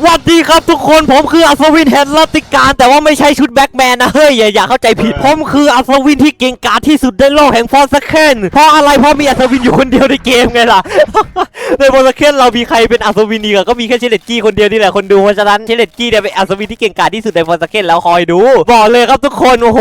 สวัสดีครับทุกคนผมคืออัศวินแห่งรัตติการ แต่ว่าไม่ใช่ชุดแบ็กแมนนะ เฮ้ย อย่าอย่าเข้าใจผิด ผมคืออัศวินที่เก่งกาจที่สุดในโลกแห่งฟอร์สเคนเพราะอะไรเพราะมีอัศวินอยู่คนเดียวในเกมไงล่ะ ในฟอร์สเคนเรามีใครเป็นอัศวินอีกอะก็มีแค่เชเลตกี้คนเดียวนี่แหละคนดูเพราะฉะนั้นเชเลตกี้เนี่ยเป็นอัศวินที่เก่งกาจที่สุดในฟอร์สเคนแล้วคอยดู บอกเลยครับทุกคนโอ้โห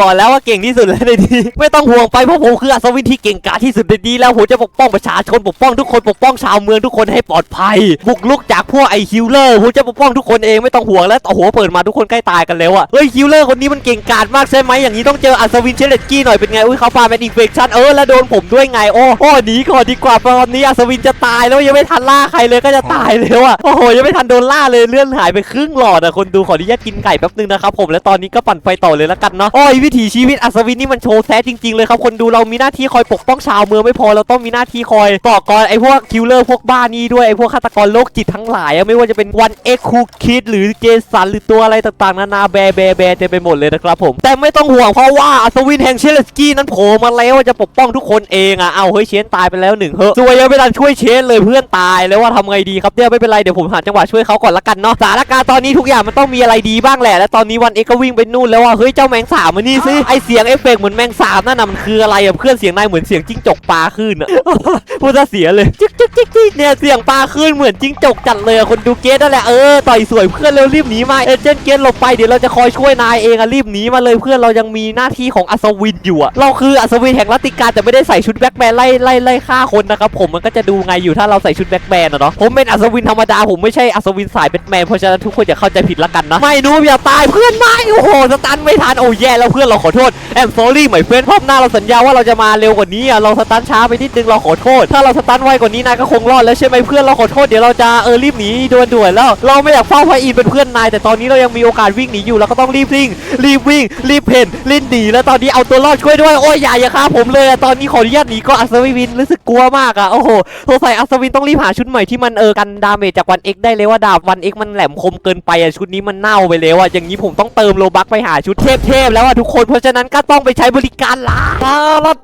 บอกแล้วว่าเก่งที่สุดแล้วในนี้ไม่ต้องห่วงไปเพราะผมคืออัศวินที่เก่งกาจที่สุดในนี้แล้วผมจะปกป้องประชาชนปกป้องทุกคนปกป้องชาวเมืองทุกคนให้ปลอดภัย บุกลุกจากพวกไอคิวเลอร์ผมจะปกป้องทุกคนเองไม่ต้องห่วงแล้วโอ้โหเปิดมาทุกคนใกล้ตายกันแล้วอะเฮ้ยคิวเลอร์คนนี้มันเก่งกาจมากใช่ไหมอย่างนี้ต้องเจออัศวินเชเลตกี้หน่อยเป็นไงอุ้ยเขาพาเป็นอินเฟคชั่นเออแล้วโดนผมด้วยไงโอ้โอ้หนีก่อนดีกว่าตอนนี้อัศวินจะตายแล้วยังไม่ทันล่าใครเลยก็จะตายแล้วอะโอ้โหยังไม่ทันโดนล่าเลยเลื่อนหายไปครึ่งหลอดอะคนดูขออนุญาตกินไก่แป๊บนึงนะครับผมและตอนนี้ก็ปั่นไฟต่อเลยแล้วกันเนาะโอ้ยวิถีชีวิตอัศวินนี่มันโชว์แท้จริง ๆเลยครับคนดูเรามีหน้าที่คอยปกป้องชาวเมืองไม่พอเราต้องมีหน้าที่คอยต่อกรไอ้พวกคิลเลอร์พวกบ้านี่ด้วยไอ้พวกฆาตกรโรคจิตทั้งหลายไม่ว่าจะเป็นวันเอ็กคูคิดหรือเจสันหรือตัวอะไรต่างๆ นานาแบร์แบร์แบร์เต็มไปหมดเลยนะครับผม แต่ไม่ต้องห่วงเพราะว่าอัศวินแห่งเชลสกี้นั้นโผล่มาแล้วจะปกป้องทุกคนเองอะเอาเฮ้ยเชนตายไปแล้วหนึ่งเฮ้ยสวยยังไม่ทันช่วยเชนเลยเพื่อนตายแล้วว่าทำไงดีครับเนี่ยไม่เป็นไรเดี๋ยวผมหาจังหวะช่วยเขาก่อนละกันเนาะสถานการณ์ตอนนี้ทุกอย่างมันต้องมีอะไรดีบ้างแหละ และตอนนี้วันเอ็กก็วิ่งไปนู่นแล้วว่าเฮ้ยเจ้าแมงสาบมานี่สิไอเสียงเอฟเฟกต์เหมือนแมงสาบนั่นน่ะมันคืออะไรอะเพื่อนเสียงนายเหมือนเสียงจิ้งจกปลาขึ้นอะพูดซะเสียเลยจิ๊กจิ๊กจิ๊กจิ๊กเนี่ยเสียงปลาขึ้นเหมือนจิ้งจกจัดเลยคนดูเกตนั่นแหละเออต่อยสวยเพื่อนเร็วรีบหนีมาเอเจนต์เกตหลบไปเดี๋ยวเราจะคอยช่วยนายเองอะรีบหนีมาเลยเพื่อนเรายังมีหน้าที่ของอัศวินอยู่อะเราคืออัศวินแห่งรัติการแต่ไม่ได้ใส่ชุดแบ็คแมนไล่ไล่ไล่ฆ่าคนนะครับผมมันก็จะดูไงอยู่ถ้าเราใส่ชุดแบ็คแมนอะเนาะผมเป็นอัศวินธรรมดาผมไม่ใช่อัศวินสายแบทแมนเพราะฉะนั้นทุกคนอย่าเข้าใจผิดละกันนะไม่นู้อย่าตายเพื่อนไม่โอ้โหสตันไม่ทันโอ้แย่แล้วเพื่อนเราขอโทษแอม sorry เหมยเพื่อนรอบหน้าเราสัญญาว่าเราจะมาเร็วกว่านี้อะเราสตันช้าไปนิดนึงเราขอโทษ ถ้าเราสตันไวกว่านี้นายก็คงรอดแล้วใช่ไหมเพื่อนเราขอโทษเดี๋ยวเราจะเออรีบหนีด่วนแล้ว เราไม่อยากเฝ้าพระอินทร์เป็นเพื่อนนาย แต่ตอนนี้เรายังมีโอกาสวิ่งหนีอยู่เราก็ต้องรีบวิ่ง รีบวิ่ง รีบเพ่นรีบหนีแล้วตอนนี้เอาตัวรอดช่วยด้วยโอ้ยอย่าอย่าฆ่าผมเลยอะตอนนี้ขออนุญาตหนีก็อัศวินรู้สึกกลัวมากอะโอ้โหสงสัยอัศวินต้องรีบหาชุดใหม่ที่มันเออกันดาเมจจากวันเอ็กได้เลยว่าดาบวันเอ็กมันแหลมคมเกินไปอะชุดนี้มันเน่าไปแล้วอะอย่างนี้ผมต้องเติมโลบักไปหาชุดเทพๆแล้วอะทุกคนเพราะฉะนั้นก็ต้องไปใช้บริการร้านร้านบัก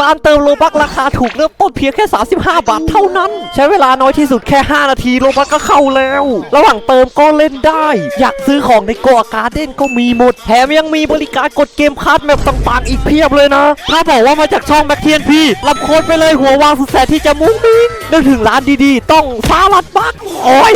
ร้านเติมโลบักราคาถูกเริ่มต้นเพียงแค่ 35 บาทเท่านั้น ใช้เวลาน้อยที่สุดแค่ 5 นาทีโลบักก็เข้าแล้ว ระหว่างเติมก็เล่นได้ อยากซื้อของในกอาการ์เด้นก็มีหมด แถมยังมีบริการกดเกมคาร์ดแมปต่างๆ อีกเพียบเลยนะ ถ้าบอกว่ามาจากช่องแบ็คเทียนพี่รับโค้ดไปเลยหัววางสุดแสนที่จะมุ้งมิ้งนึกถึงร้านดีๆ ต้องสลัดบักโอ้ย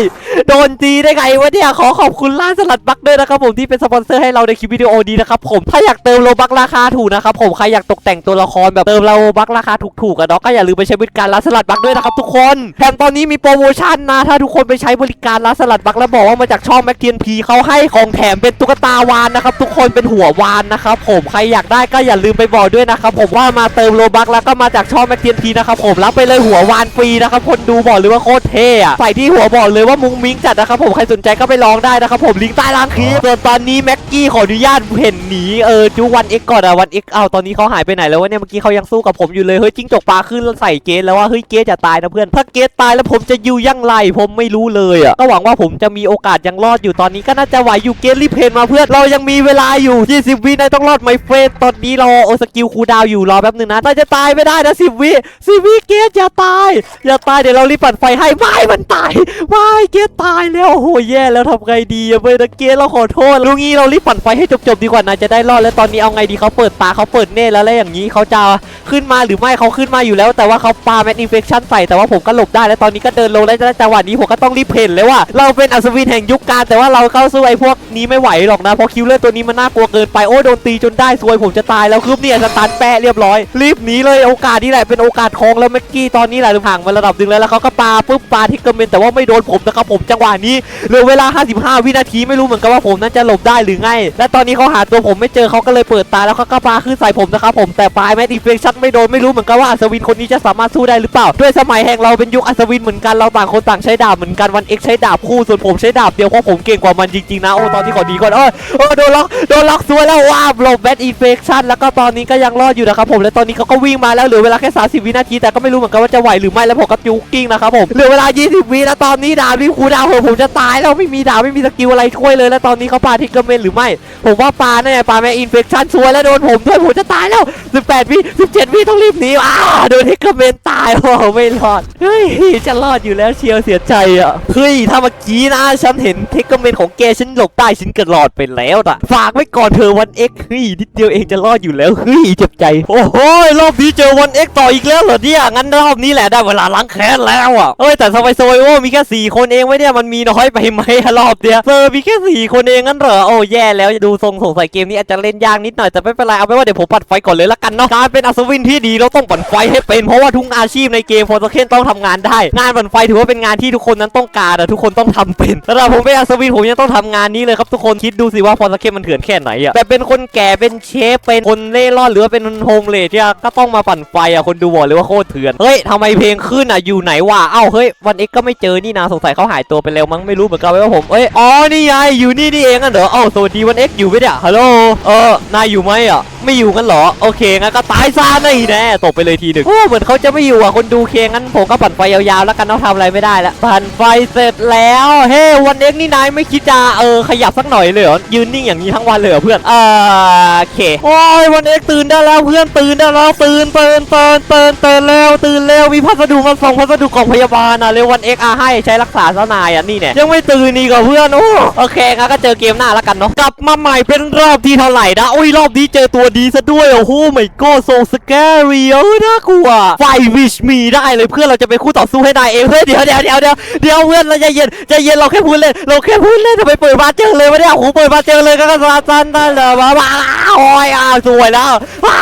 โดนตีได้ไงวะเนี่ยขอขอบคุณร้านสลัดบักด้วยนะครับผมที่เป็นสปอนเซอร์ให้เราในคลิปวิดีโอนี้นะครับผมถ้าอยากเติมโลบักราคาถูกนะครับผมใครอยากตกแต่งตัวละครแบบเติมโลบักราคาถูกๆอะเนาะก็อย่าลืมไปใช้บริการร้านสลัดบักด้วยนะครับทุกคนแถมตอนนี้มีโปรโมชั่นนะถ้าทุกคนไปใช้บริการร้านสลัดบักแล้วบอกว่ามาจากช่องแม็กเทียนพีเขาให้ของแถมเป็นตุ๊กตาวานนะครับทุกคนเป็นหัววานนะครับผมใครอยากได้ก็อย่าลืมไปบอกด้วยนะครับผมว่ามาเติมโลบักแล้วก็มาจากช่องแม็กเทียนพีนะครับผมรับไปเลยหัววานฟรีนะครับคนดูบอกเลยว่าโคตรเท่อะใส่ที่หัวบอกเลยว่ามุ้งมิ้งจัดนะครับผมใครสนใจก็ไปลองได้นะครับผมลิงก์ใต้ล่างคลิปส่วนตอนนี้แม็กกี้ขออนุญาตเห็นหนีเออจูวันเอ็กก่อนอะวันเอ็กเอาตอนนี้เขาหายไปไหนแล้ววะเนี่ยเมื่อกี้เขายังสู้กับผมอยู่เลยเฮ้ยจิ้งจกปลาขึ้นแล้วใส่เกสแล้วว่าเฮ้ยเกสจะตายนะเพื่อนถ้าเกสตายแล้วผมจะอยู่ยังไรผมไม่รู้เลยอะก็หวังว่าผมจะมีโอกาสยังรอดอยู่ตอนนี้ก็น่าจะไหวอยู่เกสรีบเพนมาเพื่อนเรายังมีเวลาอยู่ 20 วินายต้องรอดไมเฟรนตอนนี้ราโอสกิลคูดาวอยู่รอแป๊บนึงนะเราจะตายไม่ได้นะ10 วิ10วิเกสอย่าตายอย่าตายเดี๋ยวเรารีบปั่นไฟให้ไม่มันตายไม่เกสตายแล้วโอ้โหแย่แล้วทำไงดีอะเว้ยนะเกสเราขอโทษลุงงี้เรารีบปั่นไฟให้จบๆดีกว่านายจะได้รอดแล้วตอนนี้เอาไงดีเขาเปิดตาเขาเปิดเน่แล้วแล้วอย่างนี้เขาจะขึ้นมาหรือไม่เขาขึ้นมาอยู่แล้ว แต่ว่าเขาปาแมทอินเฟคชั่นใส่แต่ว่าผมก็หลบได้แล้วตอนนี้ก็เดินลงแล้วจังหวะนี้ผมก็ต้องรีบเพนเลยว่า เราเป็นอัศวินแห่งยุคกาลแต่ว่าเราเข้าสู้ไอ้พวกนี้ไม่ไหวหรอกนะเพราะคิวเลอร์ตัวนี้มันน่ากลัวเกินไปโอ้โดนตีจนได้ซวยผมจะตายแล้วคือเนี่ยสตาร์แปะเรียบร้อย รีบหนีเลยโอกาสนี่แหละเป็นโอกาสทองแล้วเมื่อกี้ตอนนี้แหละห่างมาระดับหนึ่งแล้วแล้วเขาก็ปาปุ๊บปาที่กระเมนแต่ว่าไม่โดนผมนะครับผมจังหวะนี้เหลือเวลา 55 วินาทีไม่รู้เหมือนกันว่าผมนั้นจะหลบได้หรือไง และตอนนี้เขาหาตัวผมไม่เจอเขาก็เลยเปิดตาแล้วเขาก็ปาขึ้นใส่ผมนะครับผมแต่ปลายแมทอินเฟคชั่นไม่โดนไม่รู้เหมือนกันว่าอัศวินคนนี้จะสามารถสู้ได้หรือเปล่า ด้วยสมัยแห่งเราเป็นยุคอัศวินเหมือนกันเราต่างคนต่างใช้ดาบเหมือนกันวันเอ็กใช้ดาบคู่ส่วนผมใช้ดาบเดียวเพราะผมเก่งกว่ามันจริงๆนะโอ้ตอนที่ขอดีก่อนเออเออโดนล็อกโดนล็อกซวยแล้วว้าบหลบแมทอินเฟคชั่นแล้วก็ตอนนี้ก็ยังรอดอยู่นะครับผมและตอนนี้เขาก็วิ่งมาแล้วเหลือเวลาแค่ 30 วินาทีแต่ก็ไม่รู้เหมือนกันว่าจะไหวหรือไม่แล้วผมก็จุกกิ้งนะครับผมเหลือเวลา 20 วิแล้วตอนนี้ดาบนี่คูลดาวผมผมจะตายแล้วไม่มีดาบไม่มีสกิลอะไรช่วยเลย แล้วตอนนี้เขาปาทิกเกอร์เมนหรือไม่ ผมว่าปาแน่ปาแม่อินเฟคชั่นซวยแล้วโดนผมด้วยผมจะตายแล้ว 18วิ17วิต้องรีบหนีอ้าโดนทิกเกอร์เมนตายโอ้ไม่รอด เฮ้ย จะรอดอยู่แล้วเชียวเสียใจอะ เฮ้ย ถ้าเมื่อกี้นะ ฉันเห็นเทคเมนของแกฉันหลบได้ฉันก็รอดไปแล้วนะฝากไว้ก่อนเธอวันเอ็กเฮ้ย นิดเดียวเองจะรอดอยู่แล้ว เฮ้ย เจ็บใจ โอ้โห รอบนี้เจอวันเอ็กต่ออีกแล้วเหรอเนี่ย งั้นรอบนี้แหละได้เวลาล้างแค้นแล้วอะ เอ้ย แต่สบายโซยโอ้มีแค่สี่คนเองไว้เนี่ย มันมีน้อยไปไหมรอบเนี้ยเซอร์มีแค่สี่คนเองงั้นเหรอ โอ้แย่แล้ว ดูทรงสงสัยเกมนี้อาจจะเล่นยากนิดหน่อย แต่ไม่เป็นไร เอาไปนว่าเดี๋ยวผมปัดไฟก่อนเลยละกันเนาะการเป็นอัศววินที่ดีเราต้องปั่นไฟให้เป็นเพราะว่าทุกอาชีพในเกมฟอร์สเคนต้องทำงานได้ งานปั่นไฟถือว่าเป็นงานที่ทุกคนนั้นต้องการอะทุกคนต้องทำเป็นสำหรับผมเป็นอัศวินผมยังต้องทำงานนี้เลยครับทุกคนคิดดูสิว่าฟอร์สเคนมันเถื่อนแค่ไหนอะแต่เป็นคนแก่เป็นเชฟเป็นคนเล่ร่อนหรือว่าเป็นโฮมเลดเนี่ยก็ต้องมาปั่นไฟอะคนดูบอกเลยว่าโคตรเถื่อนเฮ้ยทำไมเพลงขึ้นอะอยู่ไหนวะเอ้าเฮ้ยวันเอ็กก็ไม่เจอนี่นะสงสัยเขาหายตัวไปแล้วมั้งไม่รู้เหมือนกันว่าผมเอ้ยอ๋อนี่ไงอยู่นี่นี่เองอะเหรอเอ้าสวัสดีวันเอ็กอยู่ไหมเนี่ยฮัลโหลเออนายอยู่ไหมอะไม่อยู่กันเหรอโอเคงั้นก็ตายซะนี่แน่ตกไปเลยทีหนึ่งโอ้เหมือนเขาจะไม่อยู่อะคนดูเคงั้นผมก็ปั่นไฟยาวๆแล้วกันเนาะทำอะไรไม่ได้แล้วปั่นไฟเสร็จแล้ว เฮ้วันเอ็กนี่นายไม่คิดจะเออขยับสักหน่อยเลยเหรอยืนนิ่งอย่างนี้ทั้งวันเลยเหรอเพื่อนอ่าโอเคโอ้ยวันเอ็กตื่นได้แล้วเพื่อนตื่นได้แล้วตื่นตื่นตื่นตื่นตื่นแล้วตื่นแล้วมีพัสดุมาส่งพัสดุกล่องพยาบาลอะเร็ววันเอ็กอาให้ใช้รักษาเจ้านายอะนี่เนี่ยยังไม่ตื่นนี่กับเพื่อนโอ้โอเคงั้นก็เจอเกมหน้าแล้วกันเนาะกลับมาใหม่เป็นรอบที่เท่าไหร่นะโอ้ยรอบนี้เจอตัวดีซะด้วยโอ้โหไม่ก็โซสแกรี่เออน่ากลัวไฟวิชมีได้เลยเพื่อนเราจะเป็นคู่ต่อสู้ให้ได้เองเฮ้ยเดี๋ยวเดี๋ยวเดี๋ยวเดี๋ยวเดี๋ยวเพื่อนเราใจเย็นใจเย็นเราแค่พูดเล่นเราแค่พูดเล่นทำไมเปิดมาเจอเลยวะเนี่ยโอ้โหเปิดมาเจอเลยก็กระซันซันได้เลยมาบ้า โอ้ยอะสวยแล้วว้า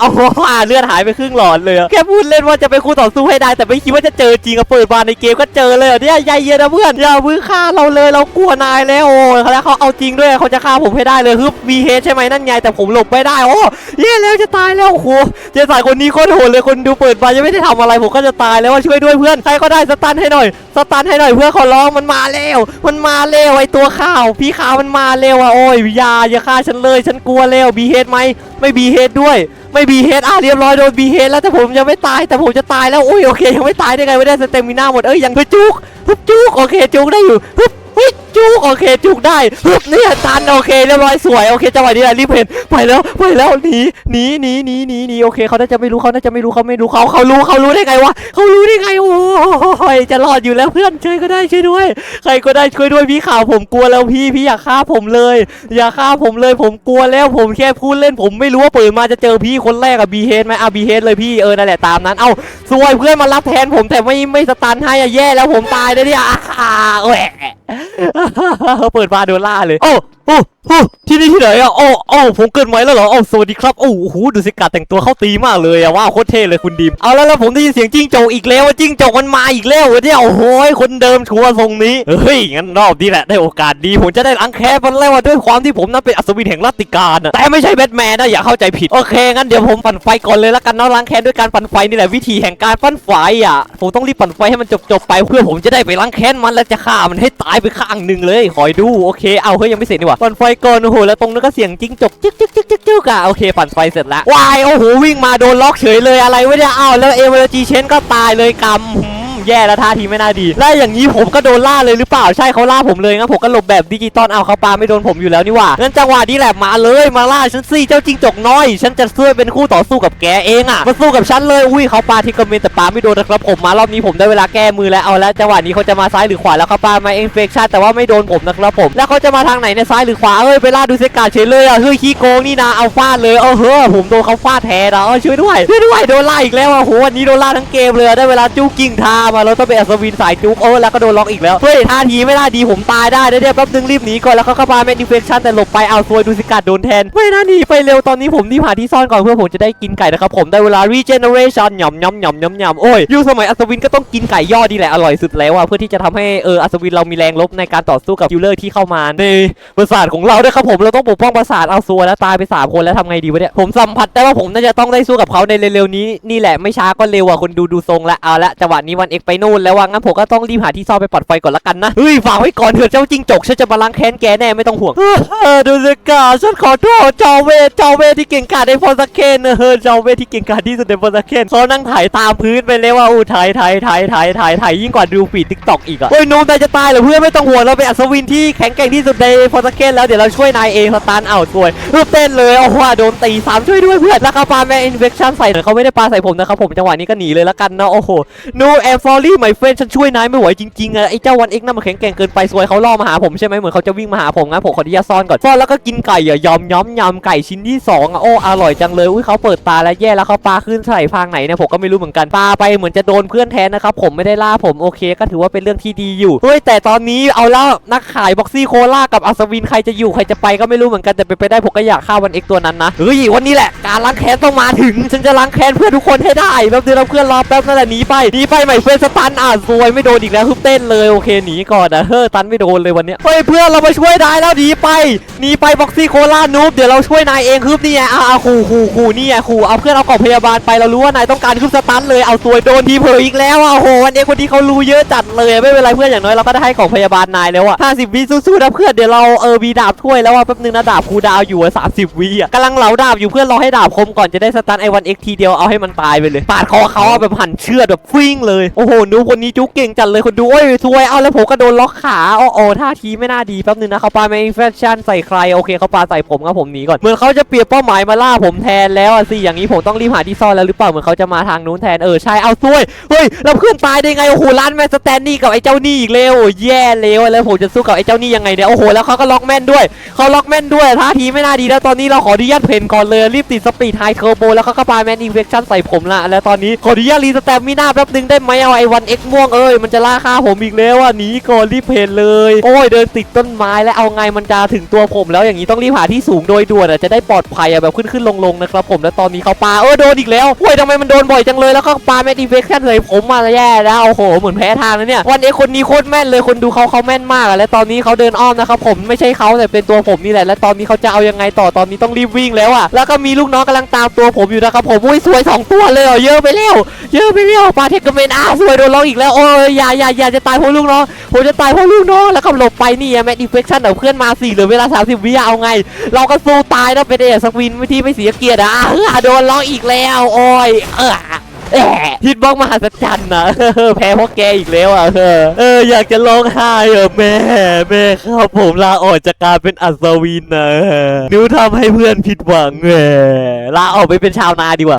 โอ้โหอะเลือดหายไปครึ่งหลอดเลยแค่พูดเล่นว่าจะเป็นคู่ต่อสู้ให้ได้แต่ไม่คิดว่าจะเจอจริงอะเปิดมาในเกมก็เจอเลยเนี่ยใจเย็นนะเพื่อนอย่ามือฆ่าเราเลยเรากลัวนายแล้วโอ้ยแล้วเขาเอาจริงด้วยเขาจะฆ่าผมให้ได้เลยฮึบมีเฮดใช่ไหมนั่นไงแต่ผมหลบไม่ได้โอ้แย่แล้วจะตายแล้วโอ้โหเจสายคนนี้โคตรโหดเลยคนดูเปิดมายังไม่ได้ทำอะไรผมก็จะตายแล้วว่าช่วยด้วยเพื่อนใครก็ได้สตันให้หน่อยสตันให้หน่อยเพื่อนขอร้องมันมาแล้วมันมาแล้วไอตัวข้าวพี่ขาวมันมาแล้วอะโอ้ยอย่าอย่าฆ่าฉันเลยฉันกลัวแล้วบีเฮดไหมไม่บีเฮดด้วย ไม่บีเฮดอะเรียบร้อยโดนบีเฮดแล้วแต่ผมยังไม่ตายแต่ผมจะตายแล้วโอ้ยโอเคยังไม่ตายได้ไงไม่ได้สเตมิน่าหมดเอ้ยยังไปจุกฮึบจุกโอเคจุกได้อยู่ฮึบ ฮ้ยจุกโอเคจุกได้ฮึบเนี่ยตันโอเคเรียบร้อยสวยโอเคจังหวะนี้แหละรีบเห็นไปแล้วไปแล้วหนีหนีหนีหนีหนีหนีโอเคเขาน่าจะไม่รู้เขาน่าจะไม่รู้เขาไม่รู้เขาเขารู้เขารู้ได้ไงวะเขารู้ได้ไงโอ้ยจะรอดอยู่แล้วเพื่อนช่วยก็ได้ช่วยด้วย ใครก็ได้ช่วยด้วยพี่ข่าวผมกลัวแล้วพี่พี่อย่าฆ่าผมเลย อย่าฆ่าผมเลยผมกลัวแล้วผมแค่พูดเล่นผมไม่รู้ว่าเปิดมาจะเจอพี่คนแรกอะบีเฮดไหมอะบีเฮดเลยพี่เออนั่นแหละตามนั้นเอ้าซวยเพื่อนมารับแทนผมแต่ไม่ไม่สตันให้อะแย่แล้วผมตายเลยเนี่ยอ่าแหวะ เปิดมาโดนล่าเลย โอ้ โอ้โอ้ที่นี่ที่ไหนอะโอ้โอ้ผมเกิดใหม่แล้วเหรอโอ้สวัสดีครับโอ้โหดูสิกาแต่งตัวเข้าตีมากเลยอะว้าวโคตรเท่เลยคุณดิมเอาแล้วแล้วผมได้ยินเสียงจิ้งจกอีกแล้วว่าจิ้งจกมันมาอีกแล้วเนี่ยโอ้โหคนเดิมชัวร์ทรงนี้เฮ้ยงั้นรอบนี้แหละได้โอกาสดีผมจะได้ล้างแค้นมันแล้วด้วยความที่ผมนั้นเป็นอัศวินแห่งรัตติการอะแต่ไม่ใช่แบทแมนนะอย่าเข้าใจผิดโอเคงั้นเดี๋ยวผมปั่นไฟก่อนเลยละกันเนาะล้างแค้นด้วยการปั่นไฟนี่แหละวิธีแห่งการปั่นไฟอะผมต้องรีบปั่นไฟให้มันจบๆไปเพื่อผมจะได้ไปล้างแค้นมันแล้วจะฆ่ามันให้ตายไปข้างหนึ่งเลยคอยดูโอเคเอาเฮ้ยยังไม่เสร็จนี่หว่าปั่นไฟก่อนโอ้โหแล้วตรงนั้นก็เสียงจิ้งจกจิ๊กจิ๊กจิ๊กจิ๊กจิ๊กอะโอเคปั่นไฟเสร็จแล้ววายโอ้โหวิ่งมาโดนล็อกเฉยเลยอะไรวะเนี่ยอ้าวแล้วเอเวอร์จีเชนก็ตายเลยกำหืม แย่แล้วท่าทีไม่น่าดีแล้วอย่างนี้ผมก็โดนล่าเลยหรือเปล่าใช่เขาล่าผมเลยงั้นผมก็หลบแบบดิจิตอลเอาเขาปาไม่โดนผมอยู่แล้วนี่หว่างั้นจังหวะนี้แหละมาเลยมาล่าฉันสิเจ้าจิงจกน้อย ฉันจะช่วยเป็นคู่ต่อสู้กับแกเองอะมาสู้กับฉันเลยอุ้ยเขาปาที่กระเมนแต่ปาไม่โดนนะครับผมมารอบนี้ผมได้เวลาแก้มือแล้วเอาแล้วจังหวะนี้เขาจะมาซ้ายหรือขวาแล้วเขาปามาเอ็นเฟคชั่นแต่ว่าไม่โดนผมนะครับผม แล้วเขาจะมาทางไหนในยซ้ายหรือขวาเอ้ยไปล่าดูเซกาเฉยเลยอะเฮ้ยขี้โกงนี่นะเอาฟาดเลยเออเฮ้อผมโดนเขาฟาดแทนอะเออช่วยด้วยช่วยด้วยโดนล่าอีกแล้วอะโหวันนี้โดนล่าทั้งเกมเลยได้เวลาจู้กิ้งทามมาเราต้องเป็นอัศวินสายจุกโอ้แล้วก็โดนล็อกอีกแล้วเฮ้ยท่าทีไม่น่าดีผมตายได้เดี๋ยวแป๊บนึงรีบหนีก่อนแล้วเขาก็ปามาแมนดิเฟคชั่นแต่หลบไปเอาซวยดูสิกัดโดนแทนไม่น่าหนีไปเร็วตอนนี้ผมรีบหาที่ซ่อนก่อนเพื่อผมจะได้กินไก่นะครับผมได้เวลา regeneration หย่อมหย่อมหย่อมหย่อมหย่อมโอ้ยยุคสมัยอัศวินก็ต้องกินไก่ยอดดีแหละอร่อยสุดแล้วอะเพื่อที่จะทำให้เอออัศวินเรามีแรงลบในการต่อสู้กับคิลเลอร์ที่เข้ามาในประสาทของเราด้วยครับผมเราต้องปกป้องประสาทเอาซัวแล้วตายไปสามคนแล้วทำไงดีวะเนี่ยผมสัมผัสได้ว่าผมน่าจะต้องได้สู้กับเขาในเร็วๆนี้นี่แหละไม่ช้าก็เร็วอะคนดูดูทรงล้วเอาละจังหวะนี้วันเอกไปนู่นแล้วว่างั้นผมก็ต้องรีบหาที่ซ่อนไปปลอดไฟก่อนละกันนะเฮ้ยฝากไว้ก่อนเถอะเจ้าจิ้งจกฉันจะมาล้างแค้นแกแน่ไม่ต้องห่วงเออดูสิกาฉันขอโทษเจ้าเวทเจ้าเวทที่เก่งกาจในพอสักเคนเออเจ้าเวทที่เก่งกาจที่สุดในพอสักเคนเขานั่งถ่ายตามพื้นไปเลยว่าอู้ถ่ายถ่ายถ่ายถ่ายถ่ายถ่ายยิ่งกว่าดูฟีดทิกตอกอีกอะเฮ้ยนูนนายจะตายเหรอเพื่อนไม่ต้องห่วงเราเป็นอัศวินที่แข็งแกร่งที่สุดในพอสักเคนแล้วเดี๋ยวเราช่วยนายเองสตาร์เอาสวยรูปเต้นเลยโอ้โหโดนตีสามช่วยด้วยเพื่อนแล้วก็ปาแมนอินเวคชั่นใส่เขาไม่ได้ปาใส่ผมนะครับผมจังหวะนี้ก็หนีเลยละกันนะโอ้โห no air for sorry my friend ฉันช่วยนายไม่ไหวจริงๆอะไอ้เจ้าวันเอ็กนั่นมันแข็งแกร่งเกินไปซวยเขาล่อมาหาผมใช่ไหมเหมือนเขาจะวิ่งมาหาผมงั้นผมขออนุญาตซ่อนก่อนซ่อนแล้วก็กินไก่อะยอมย้อมยำไก่ชิ้นที่สองอะโอ้อร่อยจังเลยอุ้ยเขาเปิดตาแล้วแย่แล้วเขาปาขึ้นใส่พางไหนเนี่ยผมก็ไม่รู้เหมือนกันปาไปเหมือนจะโดนเพื่อนแทนนะครับผมไม่ได้ล่าผมโอเค ก็ถือว่าเป็นเรื่องที่ดีอยู่เฮ้ยแต่ตอนนี้เอาแล้วนักขายบ็อกซี่โคล่ากับอัศวินใครจะอยู่ใครจะไปก็ไม่รู้เหมือนกันแต่เป็นไปได้ผมก็อยากฆ่าวันเอ็กตัวนั้นนะเฮ้ยวันนี้แหละการล้างแค้นต้องมาถึงฉันจะล้างแค้นเพื่อทุกคนให้ได้แป๊บเดียวเพื่อนรอแป๊บนั่นแหละหนีไปหนีไปใหม่เพื่อนสตันอะซวยไม่โดนอีกแล้วทุบเต้นเลยโอเคหนีก่อนนะเฮ้ยตันไม่โดนเลยวันเนี้ยเฮ้ยเพื่อนเรามาช่วยนายแล้วหนีไปหนีไปบ็อกซี่โคล่านูบเดี๋ยวเราช่วยนายเองคืบนี่ไงอะอะขู่ขู่ขู่นี่ไงขู่เอาเพื่อนเอากล่องพยาบาลไปเรารู้ว่านายต้องการคืบสตันเลยเอาซวยโดนทีเผยอีกแล้วอะโอ้โหวันนี้คนที่เขารู้เยอะจัดเลยไม่เป็นไรเพื่อนอย่างน้อยเราก็ได้ให้ของพยาบาลนายแล้วอะ50วิสู้ๆนะเพื่อนเดี๋ยวเราเออมีดาบถ้วยแล้วอะแป๊บนึงนะดาบคูดาวอยู่อะ30วิอะกำลังเหลาดาบอยู่เพื่อนรอให้ดาบคมก่อนจะได้สตันไอวันเอ็กทีเดียวเอาให้มันตายไปเลยปาดคอเขาแบบหั่นเชือดแบบฟิ้งเลยโอ้โหนูคนนี้จุกเก่งจัดเลยคนดูโอ้ยซวยเอาแล้วผมก็โดนล็อกขาโอ้โอ้ท่าทีไม่น่าดีแป๊บนึงนะเขาปาแมนแฟชั่นใส่ใครโอเคเขาปาใส่ผมครับผมหนีก่อนเหมือนเขาจะเปลี่ยนเป้าหมายมาล่าผมแทนแล้วอะสิอย่างนี้ผมต้องรีบหาที่ซ่อนแล้วหรือเปล่าเหมือนเขาจะมาทางนู้นแทนเออใช่เอาซวยเฮ้ยแล้วเพื่อนตายได้ไงโอ้โหร้านแมนสแตนนี่กับไอ้เจ้านี่อีกแล้วแย่แล้วแล้วผมจะสู้กับไอ้เจ้านี่ยังไงเนี่ยโอ้โหแล้วเขาก็ล็อกแม่นด้วยเขาล็อกแม่นด้วยท่าทีไม่น่าดีแล้วตอนนี้เราขออนุญาตเพนก่อนเลยรีบติดสปีดไฮเทอร์โบแล้วเขาก็ปาแมนอินเฟคชั่นใส่ผมละแล้วตอนนี้ขออนุญาตรีสแตมมีหน้าแป๊บนึงได้ไหมเอาไอวันเอ็กม่วงเอ้ยมันจะล่าฆ่าผมอีกแล้วอะหนีก่อนรีบเพนเลย โอ้ยเดินติดต้นไม้แล้วเอาไงมันจะถึงตัวผมแล้วอย่างนี้ต้องรีบหาที่สูงโดยด่วนอะจะได้ปลอดภัยอะแบบขึ้นขึ้นลงลงนะครับผมแล้วตอนนี้เขาปาเออโดนอีกแล้วโอ้ยทำไมมันโดนบ่อยจังเลยแล้วก็ปาแมนอินเฟคชั่นใส่ผมมาแย่แล้วโอ้โหเหมือนแพ้ทางแล้วเนี่ยวันเอ็กคนนี้โคตรแม่นเลยคนดูเขาเขาแม่นมากอะและตอนนี้เขาเดินอ้อมนะครับผมไม่ใช่เขาแต่เป็นตัวผมนี่แหละและตอนนี้เขาจะเอายังไงต่อตอนนี้ต้องรีบวิ่งแล้วอะแล้วก็มีลูกน้องกำลังตามตัวผมอยู่นะครับผมอุ้ยสวยสองตัวเลยเหรอเยอะไปแล้วเยอะไปแล้วปาเทกเมนอ้าสวยโดนล็อกอีกแล้วโอ้ยอย่าอย่าอย่าจะตายเพราะลูกน้องผมจะตายเพราะลูกน้องแล้วก็หลบไปนี่แมดดิเฟคชั่นเดี๋ยวเพื่อนมาสี่เหลือเวลา 30 วิอะเอาไง เราก็สู้ตายนะเป็นเอสวินไม่ที่ไม่เสียเกียรติอะเออโดนล็อกอีกแล้วโอ้ยเออฮิตบล็อกมหัศจรรย์นะแพ้เพราะแกอีกแล้วอะเออเอออยากจะร้องไห้เออแม่แม่ครับผมลาออกจากการเป็นอัศวินนะนิ้วทำให้เพื่อนผิดหวังแหมลาออกไปเป็นชาวนาดีกว่า